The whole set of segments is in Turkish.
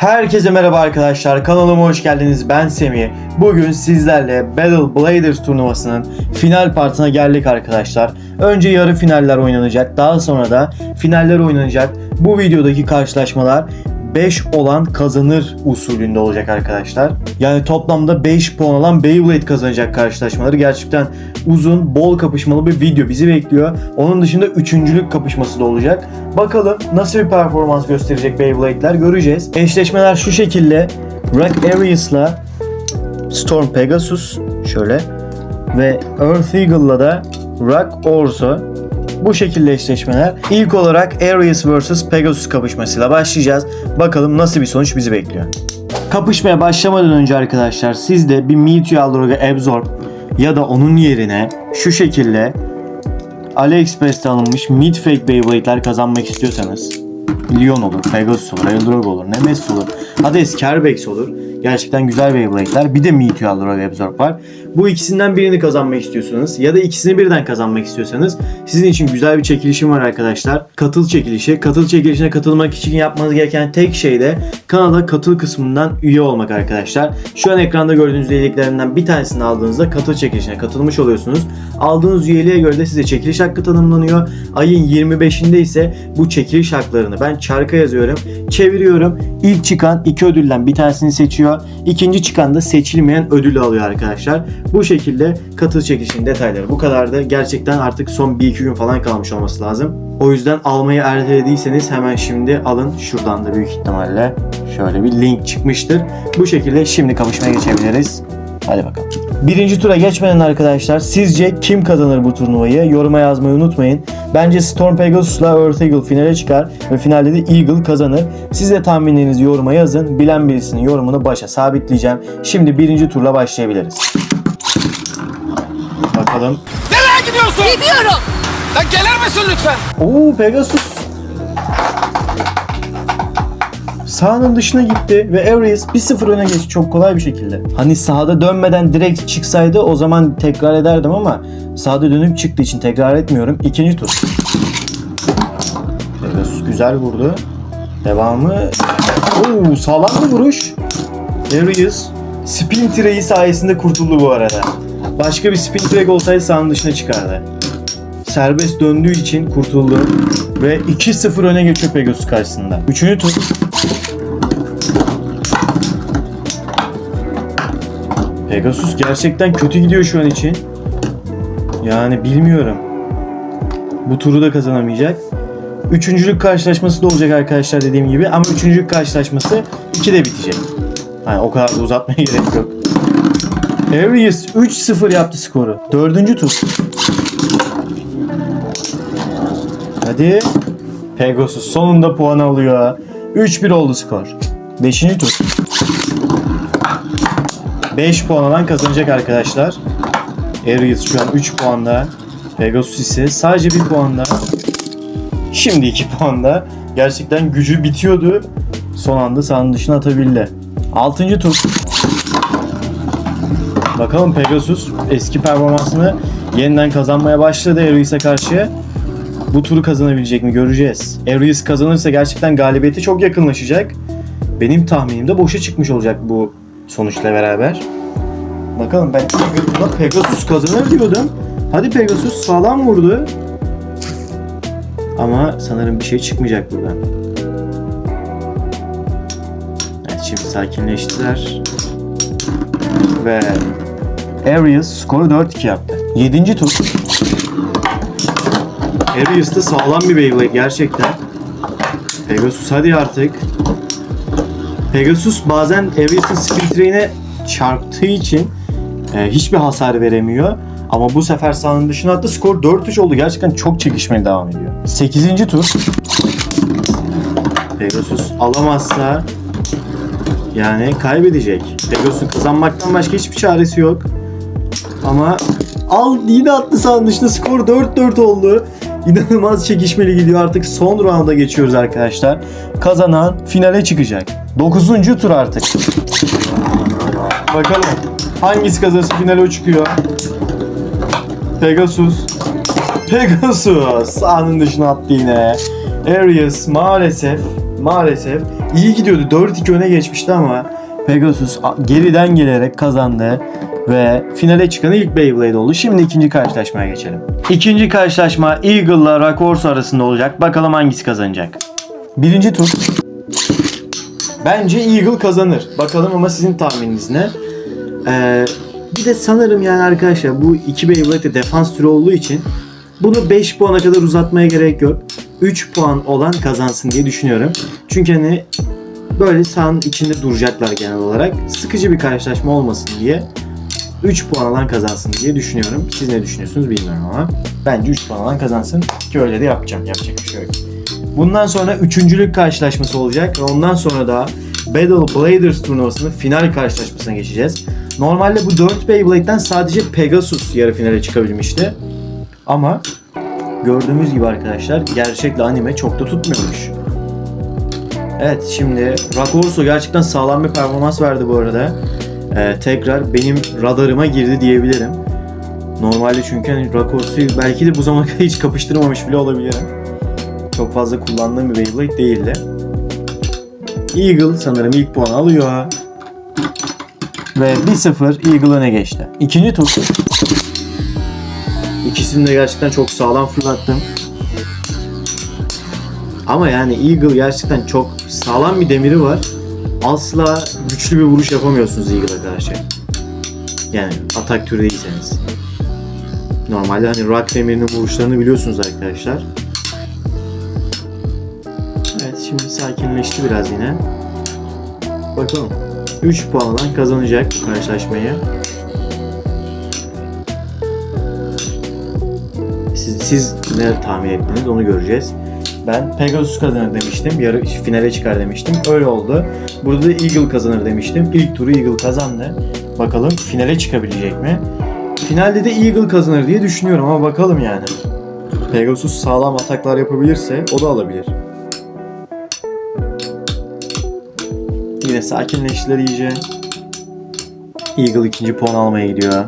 Herkese merhaba arkadaşlar. Kanalıma hoş geldiniz. Ben Semih. Bugün sizlerle Battle Bladers turnuvasının final partına geldik arkadaşlar. Önce yarı finaller oynanacak. Daha sonra da finaller oynanacak. Bu videodaki karşılaşmalar 5 olan kazanır usulünde olacak arkadaşlar. Yani toplamda 5 puan alan Beyblade kazanacak karşılaşmaları. Gerçekten uzun, bol kapışmalı bir video bizi bekliyor. Onun dışında üçüncülük kapışması da olacak. Bakalım nasıl bir performans gösterecek Beyblade'ler göreceğiz. Eşleşmeler şu şekilde. Rock Arias'la Storm Pegasus şöyle ve Earth Eagle'la da Rock Orso bu şekilde eşleşmeler. İlk olarak Arius vs Pegasus kapışmasıyla başlayacağız. Bakalım nasıl bir sonuç bizi bekliyor. Kapışmaya başlamadan önce arkadaşlar siz de bir Meteor Aldroga Absorb ya da onun yerine şu şekilde AliExpress'te alınmış Mid Fake Beyblade'ler kazanmak istiyorsanız Leon olur, Pegasus olur, Eldorog olur, Nemesis olur, Hades, Kerbex olur. Gerçekten güzel Beyblade'ler. Bir de Meteor Aldroga Absorb var. Bu ikisinden birini kazanmak istiyorsanız ya da ikisini birden kazanmak istiyorsanız sizin için güzel bir çekilişim var arkadaşlar. Katıl çekilişi. Katıl çekilişine katılmak için yapmanız gereken tek şey de kanala katıl kısmından üye olmak arkadaşlar. Şu an ekranda gördüğünüz üyeliklerimden bir tanesini aldığınızda katıl çekilişine katılmış oluyorsunuz. Aldığınız üyeliğe göre de size çekiliş hakkı tanımlanıyor. Ayın 25'inde ise bu çekiliş haklarını ben çarka yazıyorum. Çeviriyorum. İlk çıkan iki ödülden bir tanesini seçiyor. İkinci çıkan da seçilmeyen ödülü alıyor arkadaşlar. Bu şekilde katıl çekilişinin detayları bu kadardı. Gerçekten artık son 1-2 gün falan kalmış olması lazım. O yüzden almayı ertelediyseniz hemen şimdi alın. Şuradan da büyük ihtimalle şöyle bir link çıkmıştır. Bu şekilde şimdi kapışmaya geçebiliriz. Hadi bakalım. Birinci tura geçmeden arkadaşlar sizce kim kazanır bu turnuvayı? Yoruma yazmayı unutmayın. Bence Storm Pegasus'la Earth Eagle finale çıkar ve finalde de Eagle kazanır. Siz de tahminlerinizi yoruma yazın. Bilen birisinin yorumunu başa sabitleyeceğim. Şimdi birinci turla başlayabiliriz. Bakalım. Nereye gidiyorsun? Gidiyorum. Lan gelir misin lütfen? Oo Pegasus. Sahanın dışına gitti ve Arius 1-0 öne geçti çok kolay bir şekilde. Hani sahada dönmeden direkt çıksaydı o zaman tekrar ederdim ama sahada dönüp çıktığı için tekrar etmiyorum. İkinci tur. Pegasus güzel vurdu. Devamı. Oo sağlam bir vuruş. Arius spin tireyi sayesinde kurtuldu bu arada. Başka bir spin trek olsaydı sahanın dışına çıkardı serbest döndüğü için kurtuldu. Ve 2-0 öne geçiyor Pegasus karşısında. Üçüncü tur. Pegasus gerçekten kötü gidiyor şu an için. Yani bilmiyorum. Bu turu da kazanamayacak. Üçüncülük karşılaşması da olacak arkadaşlar dediğim gibi. Ama üçüncülük karşılaşması 2'de bitecek. Hani o kadar da uzatmaya gerek yok. Arius 3-0 yaptı skoru. Dördüncü tur. Hadi. Pegasus sonunda puan alıyor. 3-1 oldu skor. 5. tur. 5 puan alan kazanacak arkadaşlar. Arius şu an 3 puanda. Pegasus ise sadece 1 puanda. Şimdi 2 puanda. Gerçekten gücü bitiyordu. Son anda sahanın dışına atabildi. 6. tur. Bakalım Pegasus eski performansını yeniden kazanmaya başladı Arius'a karşı. Bu turu kazanabilecek mi göreceğiz. Arius kazanırsa gerçekten galibiyete çok yakınlaşacak. Benim tahminim de boşa çıkmış olacak bu sonuçla beraber. Bakalım ben Eagle'da Pegasus kazanır diyordum. Hadi Pegasus sağlam vurdu. Ama sanırım bir şey çıkmayacak buradan. Evet şimdi sakinleştiler. Ve Arius skoru 4-2 yaptı. 7. tur. Arius da sağlam bir Beyblade gerçekten. Pegasus hadi artık. Pegasus bazen Arius'un spin train'e çarptığı için e, hiçbir hasar veremiyor. Ama bu sefer sahanın dışına attı. Skor 4-3 oldu. Gerçekten çok çekişmeli devam ediyor. 8. tur. Pegasus alamazsa yani kaybedecek. Pegasus'un kazanmaktan başka hiçbir çaresi yok. Ama al yine attı sahanın dışına skor 4-4 oldu. İnanılmaz çekişmeli gidiyor. Artık son rounda geçiyoruz arkadaşlar. Kazanan finale çıkacak. 9. tur artık. Bakalım hangisi kazanırsa finale o çıkıyor. Pegasus. Pegasus sahanın dışına attı yine. Arius maalesef maalesef iyi gidiyordu. 4-2 öne geçmişti ama Pegasus geriden gelerek kazandı ve finale çıkan ilk Beyblade oldu. Şimdi ikinci karşılaşmaya geçelim. İkinci karşılaşma Eagle'la Rakorsu arasında olacak. Bakalım hangisi kazanacak. Birinci tur. Bence Eagle kazanır. Bakalım ama sizin tahmininiz ne? Ee, bir de sanırım yani arkadaşlar bu iki Beyblade de defans türü olduğu için bunu 5 puana kadar uzatmaya gerek yok. 3 puan olan kazansın diye düşünüyorum. Çünkü hani böyle sahanın içinde duracaklar genel olarak. Sıkıcı bir karşılaşma olmasın diye 3 puan alan kazansın diye düşünüyorum. Siz ne düşünüyorsunuz bilmiyorum ama. Bence 3 puan alan kazansın ki öyle de yapacağım. Yapacak bir şey yok. Bundan sonra üçüncülük karşılaşması olacak ve ondan sonra da Battle Bladers turnuvasının final karşılaşmasına geçeceğiz. Normalde bu 4 Beyblade'den sadece Pegasus yarı finale çıkabilmişti. Ama gördüğümüz gibi arkadaşlar gerçekle anime çok da tutmuyormuş. Evet şimdi Rakorso gerçekten sağlam bir performans verdi bu arada. Ee, tekrar benim radarıma girdi diyebilirim. Normalde çünkü hani Rakorso'yu belki de bu zamana kadar hiç kapıştırmamış bile olabilirim. Çok fazla kullandığım bir Beyblade değildi. Eagle sanırım ilk puanı alıyor. Ve 1-0 Eagle öne geçti. İkinci tur. İkisini de gerçekten çok sağlam fırlattım. Ama yani Eagle gerçekten çok sağlam bir demiri var. Asla güçlü bir vuruş yapamıyorsunuz Eagle'a karşı. Yani atak türü değilseniz. Normalde hani rock demirinin vuruşlarını biliyorsunuz arkadaşlar. Şimdi sakinleşti biraz yine. Bakalım. 3 puan alan kazanacak bu karşılaşmayı. Siz, siz ne tahmin ettiniz onu göreceğiz. Ben Pegasus kazanır demiştim. Yarı finale çıkar demiştim. Öyle oldu. Burada da Eagle kazanır demiştim. İlk turu Eagle kazandı. Bakalım finale çıkabilecek mi? Finalde de Eagle kazanır diye düşünüyorum ama bakalım yani. Pegasus sağlam ataklar yapabilirse o da alabilir. Yine sakinleştiler iyice. Eagle ikinci puan almaya gidiyor.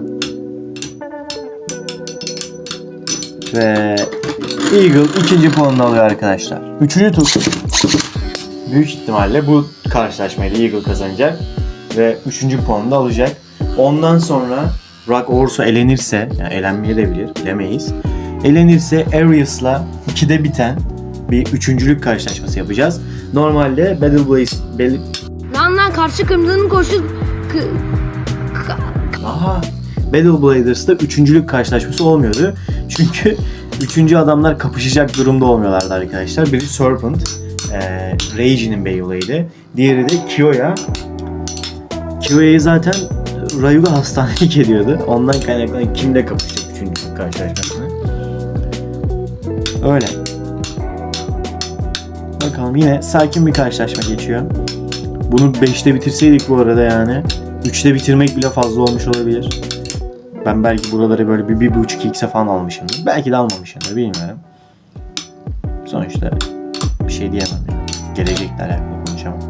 Ve Eagle ikinci puanını alıyor arkadaşlar. Üçüncü tur. Büyük ihtimalle bu karşılaşmayı da Eagle kazanacak. Ve üçüncü puanını da alacak. Ondan sonra Rock Orso elenirse, yani elenmeye de bilir, bilemeyiz. Elenirse Arius'la 2'de biten bir üçüncülük karşılaşması yapacağız. Normalde Battle Blaze... Karşı kırmızının koşu... Aha. Battle Bladers'ta üçüncülük karşılaşması olmuyordu. Çünkü üçüncü adamlar kapışacak durumda olmuyorlardı arkadaşlar. Biri Serpent, e, Reiji'nin Beyblade'i. Diğeri de Kiyoya. Kiyoya'yı zaten Ryuga hastanelik ediyordu. Ondan kaynaklanan kimle kapışacak üçüncülük karşılaşmasını. Öyle. Bakalım yine sakin bir karşılaşma geçiyor. Bunu 5'te bitirseydik bu arada yani. 3'te bitirmek bile fazla olmuş olabilir. Ben belki buraları böyle bir, bir buçuk x'e falan almışımdır. Belki de almamışımdır bilmiyorum. Sonuçta bir şey diyemem yani. Gelecekle alakalı konuşamam.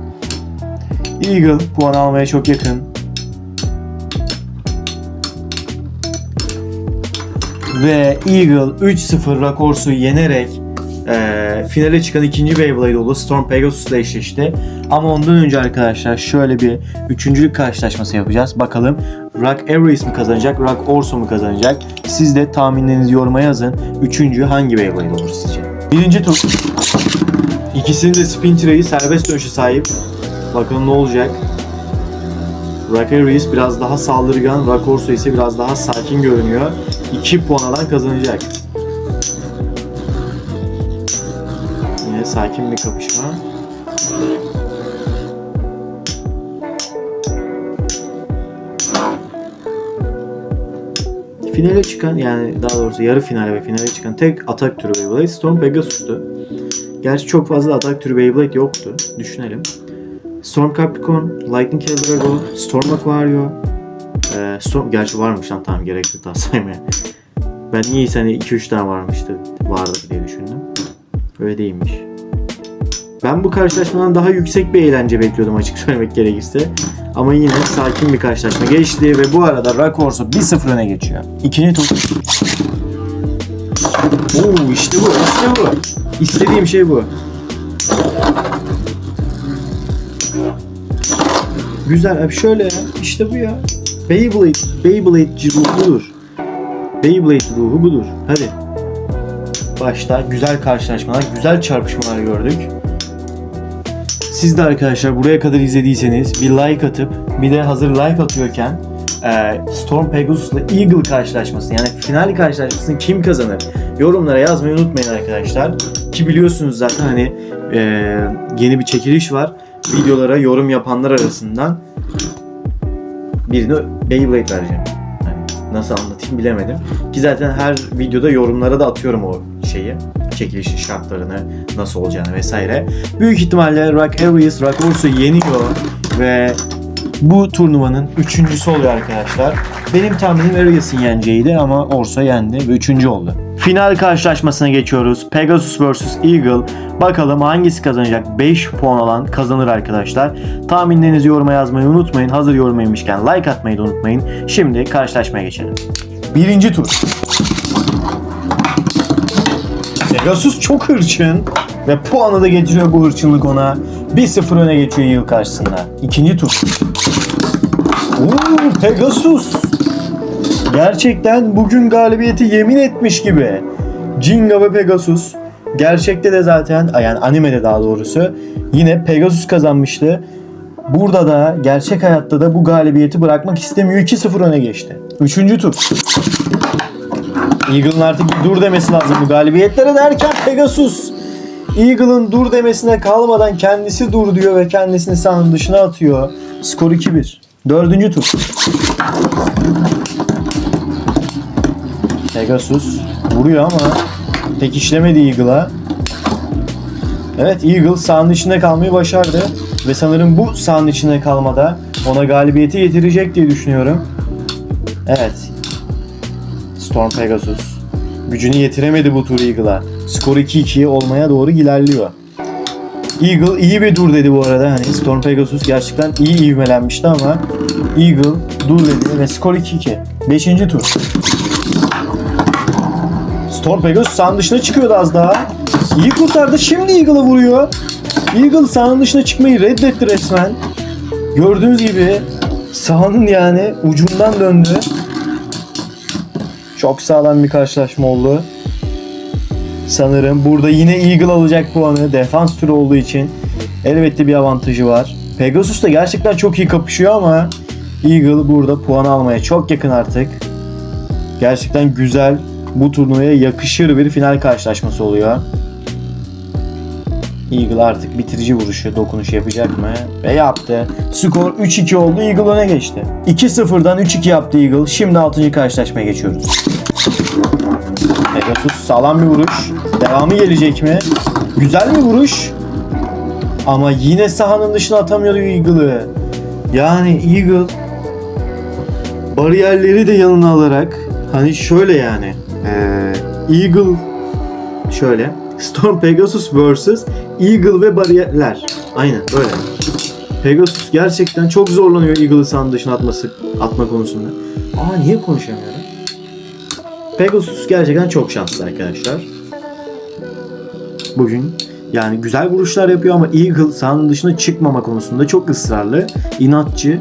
Eagle puan almaya çok yakın. Ve Eagle 3-0 Rakors'u yenerek eee, finale çıkan ikinci Beyblade oldu. Storm Pegasus'la eşleşti. Ama ondan önce arkadaşlar şöyle bir üçüncülük karşılaşması yapacağız. Bakalım Rock Aries mi kazanacak, Rock Orso mu kazanacak? Siz de tahminlerinizi yoruma yazın. Üçüncü hangi Beyblade olur sizce? Birinci tur. İkisinin de spin trayi serbest dönüşe sahip. Bakalım ne olacak? Rock Aries biraz daha saldırgan, Rock Orso ise biraz daha sakin görünüyor. 2 puan alan kazanacak. Yine sakin bir kapışma. Finale çıkan yani daha doğrusu yarı finale ve finale çıkan tek atak türü Beyblade Storm Pegasus'tu. Gerçi çok fazla atak türü Beyblade yoktu. Düşünelim. Storm Capricorn, Lightning Drago, Storm Aquario, ee, Storm, gerçi varmış lan tamam gerek yok daha saymaya. Ben niye hani 2-3 tane varmıştı, vardı diye düşündüm. Öyle değilmiş. Ben bu karşılaşmadan daha yüksek bir eğlence bekliyordum açık söylemek gerekirse. Ama yine sakin bir karşılaşma geçti ve bu arada Rakorso 1-0 öne geçiyor. İkinci tur. Oo işte bu, işte bu. İstediğim şey bu. Güzel abi şöyle ya. İşte bu ya. Beyblade. Beyblade ruhu budur. Beyblade ruhu budur. Hadi. Başta güzel karşılaşmalar, güzel çarpışmalar gördük. Siz de arkadaşlar buraya kadar izlediyseniz bir like atıp bir de hazır like atıyorken e, Storm Pegasus'la Eagle karşılaşması yani final karşılaşmasını kim kazanır yorumlara yazmayı unutmayın arkadaşlar. Ki biliyorsunuz zaten hani e, yeni bir çekiliş var. Videolara yorum yapanlar arasından birini Beyblade vereceğim. Hani nasıl anlatayım bilemedim. Ki zaten her videoda yorumlara da atıyorum o şeyi. Çekilişin şartlarını, nasıl olacağını vesaire. Büyük ihtimalle Rock Arias Rock Ursu yeniyor ve bu turnuvanın üçüncüsü oluyor arkadaşlar. Benim tahminim Arias'ın yeneceğiydi ama Orsa yendi ve üçüncü oldu. Final karşılaşmasına geçiyoruz. Pegasus vs Eagle. Bakalım hangisi kazanacak? 5 puan alan kazanır arkadaşlar. Tahminlerinizi yoruma yazmayı unutmayın. Hazır yorumlaymışken like atmayı da unutmayın. Şimdi karşılaşmaya geçelim. Birinci tur. Pegasus çok hırçın ve puanı da getiriyor bu hırçınlık ona. 1-0 öne geçiyor Eagle karşısında. İkinci tur. Oo, Pegasus. Gerçekten bugün galibiyeti yemin etmiş gibi. Jinga ve Pegasus. Gerçekte de zaten yani animede daha doğrusu yine Pegasus kazanmıştı. Burada da gerçek hayatta da bu galibiyeti bırakmak istemiyor. 2-0 öne geçti. Üçüncü tur. Eagle'ın artık bir dur demesi lazım bu galibiyetlere derken Pegasus. Eagle'ın dur demesine kalmadan kendisi dur diyor ve kendisini sahanın dışına atıyor. Skor 2-1. Dördüncü tur. Pegasus vuruyor ama pek işlemedi Eagle'a. Evet Eagle sahanın içinde kalmayı başardı. Ve sanırım bu sahanın içinde kalmada ona galibiyeti getirecek diye düşünüyorum. Evet. Storm Pegasus. Gücünü yetiremedi bu tur Eagle'a. Skor 2-2 olmaya doğru ilerliyor. Eagle iyi bir dur dedi bu arada. Hani Storm Pegasus gerçekten iyi ivmelenmişti ama Eagle dur dedi ve skor 2-2. Beşinci tur. Storm Pegasus sahanın dışına çıkıyordu az daha. İyi kurtardı. Şimdi Eagle'ı vuruyor. Eagle sahanın dışına çıkmayı reddetti resmen. Gördüğünüz gibi sahanın yani ucundan döndü. Çok sağlam bir karşılaşma oldu. Sanırım burada yine Eagle alacak puanı. Defans türü olduğu için elbette bir avantajı var. Pegasus da gerçekten çok iyi kapışıyor ama Eagle burada puan almaya çok yakın artık. Gerçekten güzel, bu turnuvaya yakışır bir final karşılaşması oluyor. Eagle artık bitirici vuruşu, dokunuş yapacak mı? Ve yaptı. Skor 3-2 oldu. Eagle öne geçti. 2-0'dan 3-2 yaptı Eagle. Şimdi 6. karşılaşmaya geçiyoruz. Pegasus sağlam bir vuruş. Devamı gelecek mi? Güzel bir vuruş. Ama yine sahanın dışına atamıyordu Eagle'ı. Yani Eagle bariyerleri de yanına alarak hani şöyle yani eee, Eagle şöyle Storm Pegasus vs Eagle ve bariyerler. Aynen böyle. Pegasus gerçekten çok zorlanıyor Eagle'ı sahanın dışına atması atma konusunda. Aa niye konuşamıyorum? Pegasus gerçekten çok şanslı arkadaşlar. Bugün yani güzel vuruşlar yapıyor ama Eagle sahanın dışına çıkmama konusunda çok ısrarlı, inatçı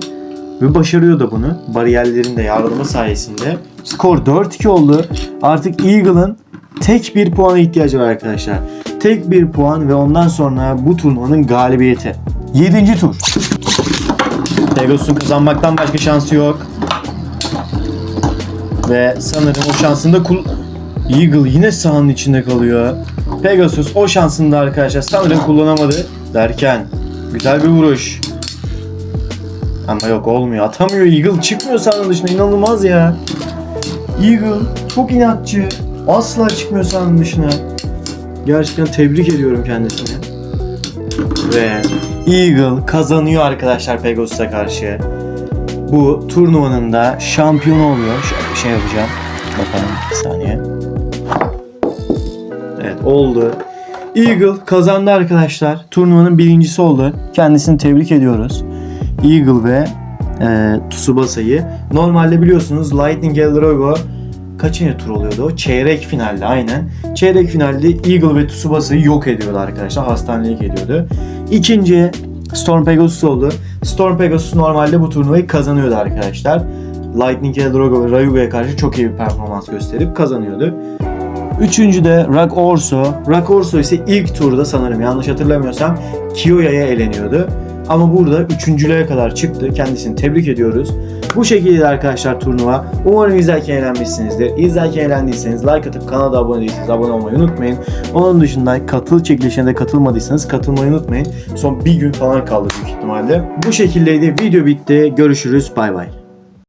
ve başarıyor da bunu. Bariyerlerin de yardımı sayesinde. Skor 4-2 oldu. Artık Eagle'ın tek bir puana ihtiyacı var arkadaşlar. Tek bir puan ve ondan sonra bu turnuvanın galibiyeti. 7. tur. Pegasus'un kazanmaktan başka şansı yok. Ve sanırım o şansını da kul... Eagle yine sahanın içinde kalıyor. Pegasus o şansını da arkadaşlar sanırım kullanamadı. Derken güzel bir vuruş. Ama yok olmuyor. Atamıyor Eagle. Çıkmıyor sahanın dışına. İnanılmaz ya. Eagle çok inatçı. Asla çıkmıyor sahanın dışına. Gerçekten tebrik ediyorum kendisini. Ve Eagle kazanıyor arkadaşlar Pegasus'a karşı. Bu turnuvanın da şampiyonu oluyor. Şey yapacağım. Bakalım bir saniye. Evet oldu. Eagle kazandı arkadaşlar. Turnuvanın birincisi oldu. Kendisini tebrik ediyoruz. Eagle ve e, Tsubasa'yı. Normalde biliyorsunuz Lightning Eldrogo kaçıncı tur oluyordu o? Çeyrek finalde aynen. Çeyrek finalde Eagle ve Tsubasa'yı yok ediyordu arkadaşlar. Hastanelik ediyordu. İkinci Storm Pegasus oldu. Storm Pegasus normalde bu turnuvayı kazanıyordu arkadaşlar. Lightning Drago ve Ryugu'ya karşı çok iyi bir performans gösterip kazanıyordu. Üçüncü de Rock Orso. Rock Orso ise ilk turda sanırım yanlış hatırlamıyorsam Kiyoya'ya eleniyordu. Ama burada üçüncülüğe kadar çıktı. Kendisini tebrik ediyoruz. Bu şekilde arkadaşlar turnuva. Umarım izlerken eğlenmişsinizdir. İzlerken eğlendiyseniz like atıp kanala da abone değilseniz abone olmayı unutmayın. Onun dışında katıl çekilişine de katılmadıysanız katılmayı unutmayın. Son bir gün falan kaldı büyük ihtimalle. Bu şekildeydi. Video bitti. Görüşürüz. Bay bay.